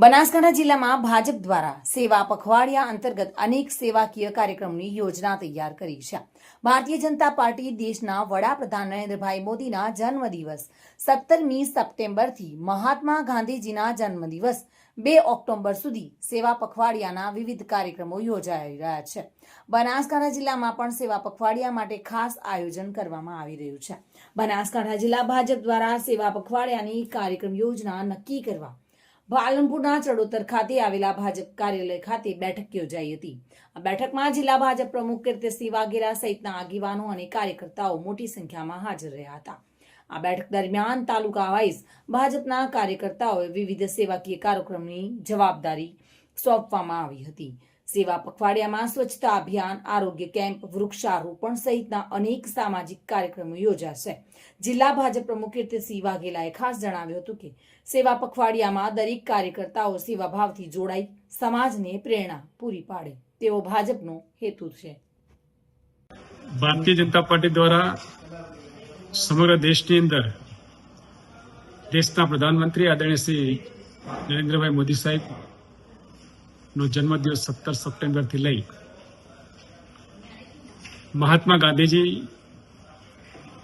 બનાસકાંઠા જિલ્લામાં ભાજપ દ્વારા સેવા પખવાડિયા અંતર્ગત અનેક સેવાકીય કાર્યક્રમની યોજના તૈયાર કરી છે. ભારતીય જનતા પાર્ટી દેશના વડાપ્રધાન નરેન્દ્રભાઈ મોદીના જન્મદિવસ સત્તરમી સપ્ટેમ્બરથી મહાત્મા ગાંધીજીના જન્મદિવસ બે ઓક્ટોબર સુધી સેવા પખવાડિયાના વિવિધ કાર્યક્રમો યોજાઈ રહ્યા છે. બનાસકાંઠા જિલ્લામાં પણ સેવા પખવાડિયા માટે ખાસ આયોજન કરવામાં આવી રહ્યું છે. બનાસકાંઠા જિલ્લા ભાજપ દ્વારા સેવા પખવાડિયાની કાર્યક્રમ યોજના નક્કી કરવા પાલનપુરના ચડોતર ખાતે આવેલા ભાજપ કાર્યાલય ખાતે બેઠક યોજાઈ હતી. આ બેઠકમાં જિલ્લા ભાજપ પ્રમુખ કીર્તિસિંહ વાઘેલા સહિતના આગેવાનો અને કાર્યકર્તાઓ મોટી સંખ્યામાં હાજર રહ્યા હતા. આ બેઠક દરમિયાન તાલુકા વાઇઝ ભાજપના કાર્યકર્તાઓએ વિવિધ સેવાકીય કાર્યક્રમની જવાબદારી સોંપવામાં આવી હતી. સેવા પખવાડિયામાં સ્વચ્છતા અભિયાન, આરોગ્ય કેમ્પ, વૃક્ષારોપણ સહિતના અનેક સામાજિક કાર્યક્રમો યોજાશે. જિલ્લા ભાજપ પ્રમુખ કીર્તિસિંહ વાઘેલાએ ખાસ જણાવ્યું હતું કે સેવા પખવાડિયામાં દરેક કાર્યકર્તાઓ સેવાભાવથી જોડાઈ સમાજને પ્રેરણા પૂરી પાડે. તેવો ભાજપનો હેતુ છે. ભારતીય જનતા પાર્ટી દ્વારા સમગ્ર દેશની અંદર દેશના પ્રધાનમંત્રી આદરણીય શ્રી નરેન્દ્રભાઈ મોદી સાહેબ નો જન્મદિવસ સત્તર સપ્ટેમ્બરથી લઈ મહાત્મા ગાંધીજી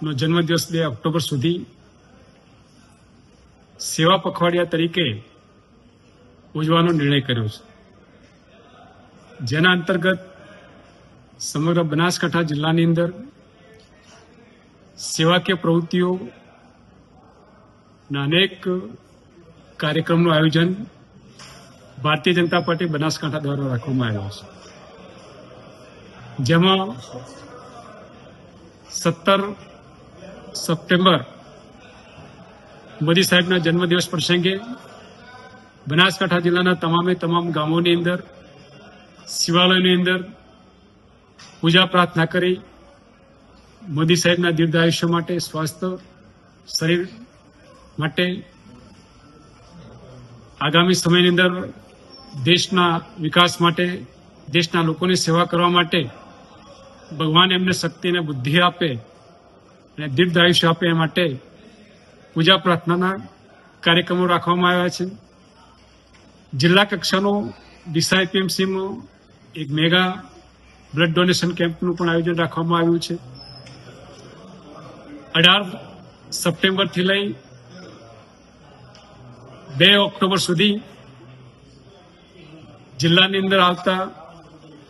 નો જન્મદિવસ બે ઓક્ટોબર સુધી સેવા પખવાડિયા તરીકે ઉજવવાનો નિર્ણય કર્યો છે. જેના અંતર્ગત સમગ્ર બનાસકાંઠા જિલ્લાની અંદર સેવાકીય પ્રવૃત્તિઓ અનેક કાર્યક્રમનું આયોજન ભારતીય જનતા પાર્ટી બનાસકાંઠા દ્વારા રાખવામાં આવ્યો છે. જેમાં સત્તર સપ્ટેમ્બર મોદી સાહેબના જન્મદિવસ પ્રસંગે બનાસકાંઠા જિલ્લાના તમામે તમામ ગામોની અંદર, શિવાલયોની અંદર પૂજા પ્રાર્થના કરી મોદી સાહેબના દીર્ઘ માટે, સ્વાસ્થ્ય, શરીર માટે આગામી સમયની અંદર દેશના વિકાસ માટે, દેશના લોકોની સેવા કરવા માટે ભગવાન એમને શક્તિ અને બુદ્ધિ આપે અને દીર્ઘ આયુષ્ય આપે એ માટે પૂજા પ્રાર્થનાના કાર્યક્રમો રાખવામાં આવ્યા છે. જિલ્લા કક્ષાનો ડીસા એક મેગા બ્લડ ડોનેશન કેમ્પનું પણ આયોજન રાખવામાં આવ્યું છે. અઢાર સપ્ટેમ્બરથી લઈ બે ઓક્ટોબર સુધી જિલ્લાની અંદર આવતા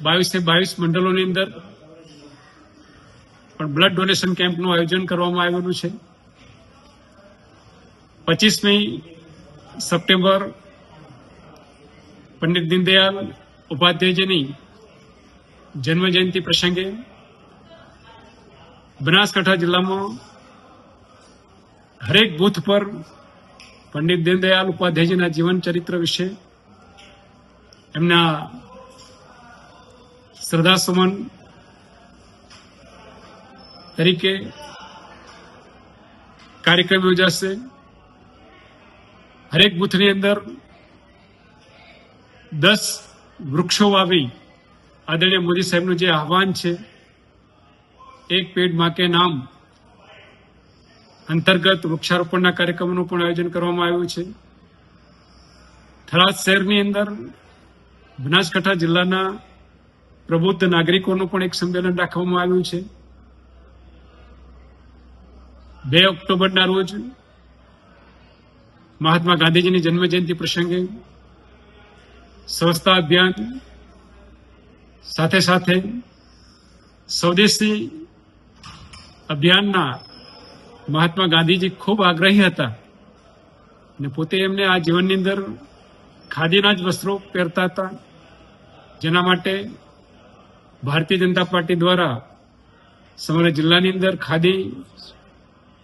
બાવીસે બાવીસ મંડળોની અંદર પણ બ્લડ ડોનેશન કેમ્પનું આયોજન કરવામાં આવેલું છે. પચીસમી સપ્ટેમ્બર પંડિત દીનદયાળ ઉપાધ્યાયજીની જન્મ જયંતિ પ્રસંગે બનાસકાંઠા જિલ્લામાં હરેક બૂથ પર પંડિત દીનદયાળ ઉપાધ્યાયજીના જીવન ચરિત્ર વિશે એમના શ્રદ્ધાસુમન તરીકે કાર્યક્રમ યોજાશે. હરેક બુથની અંદર દસ વૃક્ષો વાવી આદરણીય મોદી સાહેબનું જે આહવાન છે, એક પેડમાં કે નામ અંતર્ગત વૃક્ષારોપણના કાર્યક્રમનું પણ આયોજન કરવામાં આવ્યું છે. થરાદ શહેરની અંદર બનાસકાંઠા જિલ્લાના પ્રબુદ્ધ નાગરિકોનું પણ એક સંમેલન રાખવામાં આવ્યું છે. બે ઓક્ટોબરના રોજ મહાત્મા ગાંધીજીની જન્મજયંતિ પ્રસંગે સ્વચ્છતા અભિયાન સાથે સાથે સ્વદેશી અભિયાનના મહાત્મા ગાંધીજી ખૂબ આગ્રહી હતા અને પોતે એમને આ જીવનની અંદર ખાદીના જ વસ્ત્રો પહેરતા હતા. જેના માટે ભારતીય જનતા પાર્ટી દ્વારા સમગ્ર જિલ્લાની અંદર ખાદી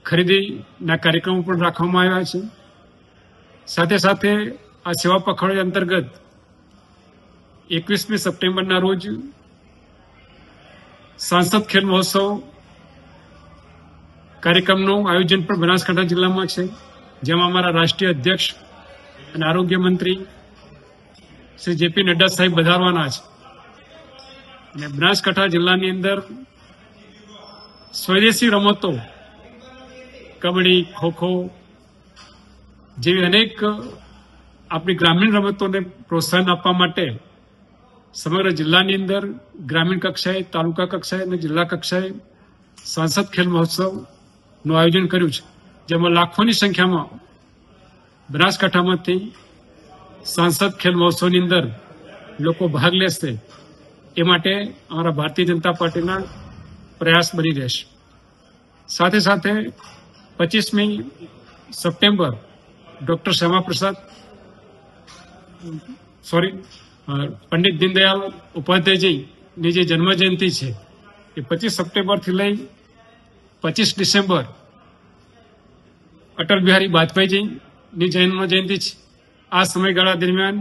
ખરીદીના કાર્યક્રમો પણ રાખવામાં આવ્યા છે. સાથે સાથે આ સેવા પખવાડિયા અંતર્ગત એકવીસમી સપ્ટેમ્બરના રોજ સાંસદ ખેલ મહોત્સવ કાર્યક્રમનું આયોજન પણ બનાસકાંઠા જિલ્લામાં છે. જેમાં અમારા રાષ્ટ્રીય અધ્યક્ષ અને આરોગ્ય મંત્રી શ્રી જેપી નડ્ડા સાહેબ વધારવાના છે. અને બનાસકાંઠા જિલ્લાની અંદર સ્વદેશી રમતો, કબડ્ડી, ખોખો જેવી અનેક આપણી ગ્રામીણ રમતોને પ્રોત્સાહન આપવા માટે સમગ્ર જિલ્લાની અંદર ગ્રામીણ કક્ષાએ, તાલુકા કક્ષાએ અને જિલ્લા કક્ષાએ સાંસદ ખેલ મહોત્સવનું આયોજન કર્યું છે. જેમાં લાખોની સંખ્યામાં બનાસકાંઠામાંથી સાંસદ ખેલ મહોત્સવની અંદર લોકો ભાગ લેશે, એ માટે અમારા ભારતીય જનતા પાર્ટીના પ્રયાસ બની રહેશે. સાથે સાથે પચીસમી September doctor Shyama Prasad, sorry Pandit Deendayal ઉપાધ્યાયજીની જે જન્મજયંતિ છે, એ પચીસ સપ્ટેમ્બરથી લઈ પચીસ ડિસેમ્બર અટલ બિહારી વાજપેયીજીની જન્મ જયંતિ છે. આ સમયગાળા દરમિયાન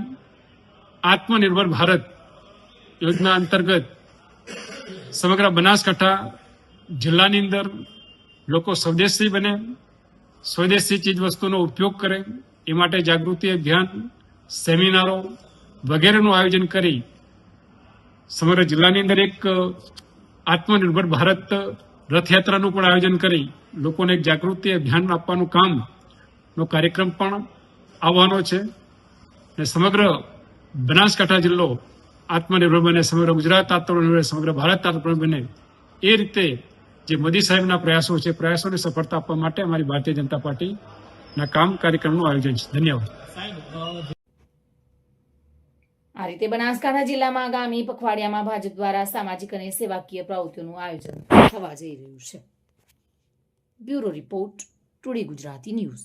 આત્મનિર્ભર ભારત યોજના અંતર્ગત સમગ્ર બનાસકાંઠા જિલ્લાની અંદર લોકો સ્વદેશી બને, સ્વદેશી ચીજ વસ્તુનો ઉપયોગ કરે. એ માટે જાગૃતિ અભિયાન, સેમિનારો વગેરેનું આયોજન કરી સમગ્ર જિલ્લાની અંદર એક આત્મનિર્ભર ભારત રથયાત્રાનું પણ આયોજન કરી લોકોને એક જાગૃતિ અભિયાન આપવાનું કામ નો કાર્યક્રમ પણ આવવાનો છે. અને સમગ્ર બનાસકાંઠા જિલ્લો આત્મનિર્ભર બને, સમગ્ર ગુજરાત આત્મનિર્ભર સમગ્ર ભારત આત્મનિર્ભર બને, એ રીતે જે મોદી સાહેબના પ્રયાસો છે, પ્રયાસોને સફળતા આપવા માટે અમારી ભારતીય જનતા પાર્ટીના કામ કાર્યક્રમનું આયોજન છે. ધન્યવાદ. આ રીતે બનાસકાંઠા જિલ્લામાં આગામી પખવાડિયામાં ભાજપ દ્વારા સામાજિક અને સેવાકીય પ્રવૃત્તિઓનું આયોજન થવા જઈ રહ્યું છે. Bureau report, today Gujarati news.